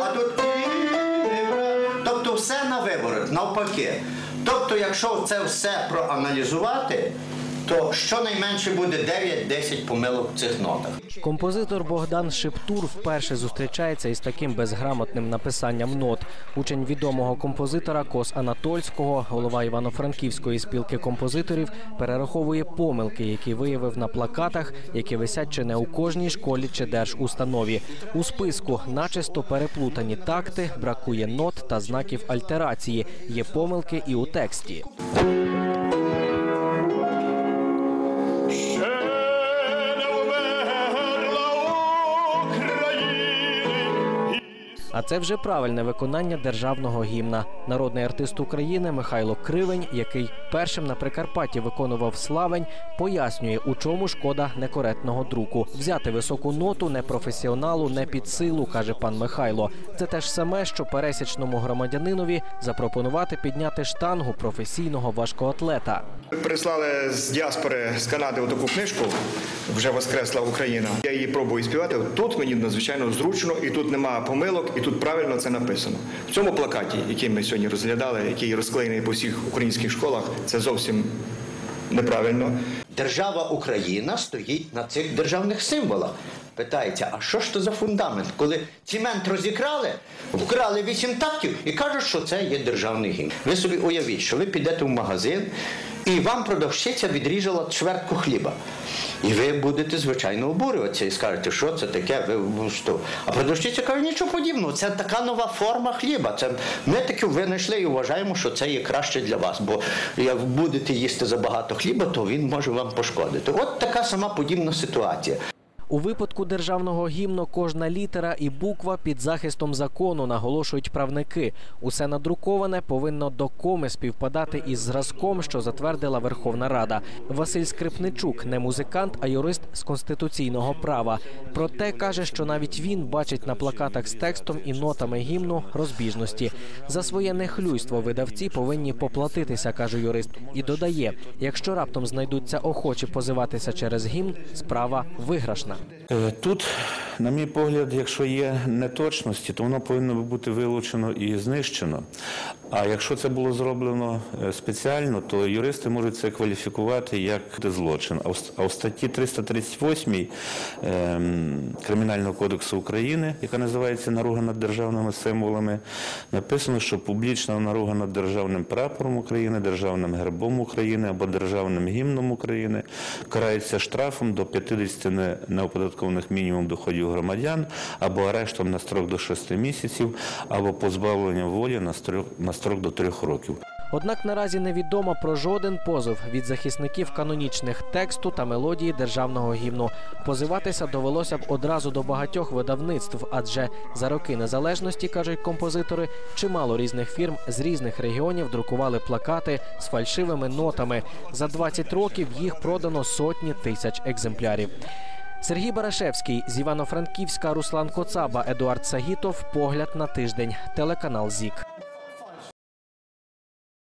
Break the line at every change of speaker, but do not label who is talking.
а тут Тобто все на виборах, навпаки. Тобто, якщо це все проаналізувати, то щонайменше буде 9-10 помилок в цих нотах.
Композитор Богдан Шептур вперше зустрічається із таким безграмотним написанням нот. Учень відомого композитора Кос Анатольського, голова Івано-Франківської спілки композиторів, перераховує помилки, які виявив на плакатах, які висять чи не у кожній школі чи держустанові. У списку начисто переплутані такти, бракує нот та знаків альтерації. Є помилки і у тексті. А це вже правильне виконання державного гімна. Народний артист України Михайло Кривень, який першим на Прикарпатті виконував славень, пояснює, у чому шкода некоректного друку. Взяти високу ноту непрофесіоналу не під силу, каже пан Михайло. Це те ж саме, що пересічному громадянинові запропонувати підняти штангу професійного важкоатлета.
Прислали з діаспори з Канади таку книжку, вже воскресла Україна. Я її пробую співати. Тут мені надзвичайно зручно, і тут нема помилок, і тут правильно це написано. В цьому плакаті, який ми сьогодні розглядали, який розклеєний по всіх українських школах, це зовсім неправильно.
Держава Україна стоїть на цих державних символах. Питається, а що ж то за фундамент? Коли цемент розікрали, вкрали вісім тактів і кажуть, що це є державний гімн. Ви собі уявіть, що ви підете в магазин і вам продавщиця відрізала чвертку хліба. І ви будете, звичайно, обурюватися і скажете, що це таке, ви що? А продавщиця каже, нічого подібного, це така нова форма хліба. Це ми таки винайшли і вважаємо, що це є краще для вас. Бо як будете їсти забагато хліба, то він може вам пошкодити. От така сама подібна ситуація.
У випадку державного гімну кожна літера і буква під захистом закону, наголошують правники. Усе надруковане повинно до коми співпадати із зразком, що затвердила Верховна Рада. Василь Скрипничук не музикант, а юрист з конституційного права. Проте каже, що навіть він бачить на плакатах з текстом і нотами гімну розбіжності. За своє нехлюйство видавці повинні поплатитися, каже юрист. І додає: якщо раптом знайдуться охочі позиватися через гімн, справа виграшна.
Е, Тут, на мій погляд, якщо є неточності, то воно повинно бути вилучено і знищено. А якщо це було зроблено е, спеціально, то юристи можуть це кваліфікувати як злочин. А в статті 338 ем, Кримінального кодексу України, яка називається Наруга над державними символами, написано, що публічна наруга над державним прапором України, державним гербом України або державним гімном України карається штрафом до 50 не- неоподаткованих мінімум доходів громадян або арештом на строк до 6 місяців, або позбавленням волі на строк, на строк до 3 років.
Однак наразі невідомо про жоден позов від захисників канонічних тексту та мелодії державного гімну. Позиватися довелося б одразу до багатьох видавництв, адже за роки незалежності кажуть композитори, чимало різних фірм з різних регіонів друкували плакати з фальшивими нотами. За 20 років їх продано сотні тисяч екземплярів. Сергій Барашевський з Івано-Франківська, Руслан Коцаба, Едуард Сагітов. Погляд на тиждень. Телеканал ЗІК.